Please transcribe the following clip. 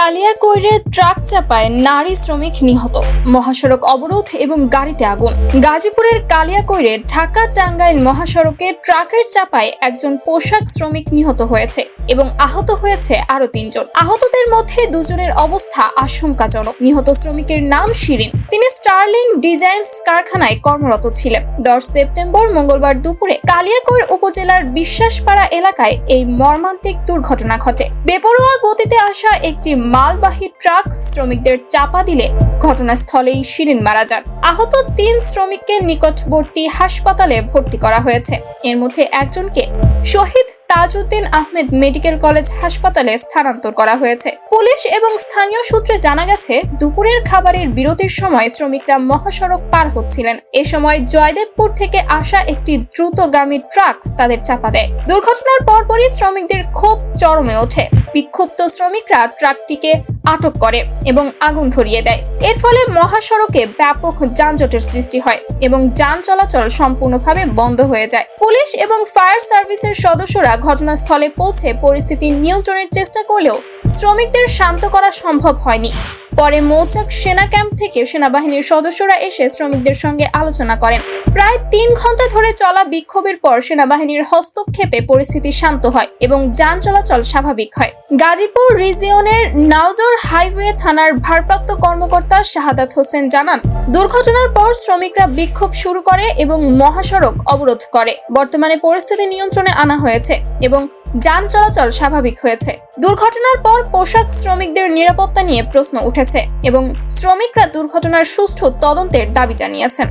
কালিয়াকৈরে truck চাপায় নারী শ্রমিক নিহত। মহাসড়ক অবরোধ এবং গাড়িতে আগুন। গাজীপুরের কালিয়াকৈরে ঢাকা টাঙ্গাইল মহাসড়কে ট্রাকের চাপায় একজন পোশাক শ্রমিক নিহত হয়েছে এবং আহত হয়েছে আরও তিনজন। আহতদের মধ্যে দুজনের অবস্থা আশঙ্কাজনক। নিহত শ্রমিকের নাম শিরিন। তিনি স্টার্লিং ডিজাইনস কারখানায় কর্মরত ছিলেন। দশ সেপ্টেম্বর মঙ্গলবার দুপুরে কালিয়াকৈর উপজেলার বিশ্বাসপাড়া এলাকায় এই মর্মান্তিক দুর্ঘটনা ঘটে। বেপরোয়া গতিতে আসা একটি মালবাহী ট্রাক শ্রমিকদের চাপা দিলে ঘটনাস্থলেই শিরিন মারা যান। আহত তিন শ্রমিককে নিকটবর্তী হাসপাতালে ভর্তি করা হয়েছে। এর মধ্যে একজনকে শহীদ তাজউদ্দিন আহমেদ মেডিকেল কলেজ হাসপাতালে স্থানান্তর করা হয়েছে। পুলিশ এবং স্থানীয় সূত্রে জানা গেছে, দুপুরের খাবারের বিরতির সময় শ্রমিকরা মহাসড়ক পার হচ্ছিলেন। এ সময় জয়দেবপুর থেকে আসা একটি দ্রুতগামী ট্রাক তাদের চাপা দেয়। দুর্ঘটনার পরপরই শ্রমিকদের ক্ষোভ চরমে ওঠে। বিক্ষুব্ধ শ্রমিকরা ট্রাকটিকে আটক করে এবং আগুন ধরিয়ে দেয়। এর ফলে মহাসড়কে ব্যাপক যানজটের সৃষ্টি হয় এবং যান চলাচল সম্পূর্ণভাবে বন্ধ হয়ে যায়। পুলিশ এবং ফায়ার সার্ভিসের সদস্যরা ঘটনাস্থলে পৌঁছে পরিস্থিতি নিয়ন্ত্রণের চেষ্টা করলেও শ্রমিকদের শান্ত করা সম্ভব হয়নি। পরে মৌচাক সেনা ক্যাম্প থেকে সেনাবাহিনীর সদস্যরা এসে শ্রমিকদের সঙ্গে আলোচনা করেন। প্রায় তিন ঘণ্টা ধরে চলা বিক্ষোভের পর সেনাবাহিনীর হস্তক্ষেপে পরিস্থিতি শান্ত হয় এবং যান চলাচল স্বাভাবিক হয়। গাজীপুর রিজিয়নের নাওজর হাইওয়ে থানার ভারপ্রাপ্ত কর্মকর্তা শাহাদাত হোসেন জানান, দুর্ঘটনার পর শ্রমিকরা বিক্ষোভ শুরু করে এবং মহাসড়ক অবরোধ করে। বর্তমানে পরিস্থিতি নিয়ন্ত্রণে আনা হয়েছে এবং যান চলাচল স্বাভাবিক হয়েছে। দুর্ঘটনার পর পোশাক শ্রমিকদের নিরাপত্তা নিয়ে প্রশ্ন উঠেছে এবং শ্রমিকরা দুর্ঘটনার সুষ্ঠু তদন্তের দাবি জানিয়েছেন।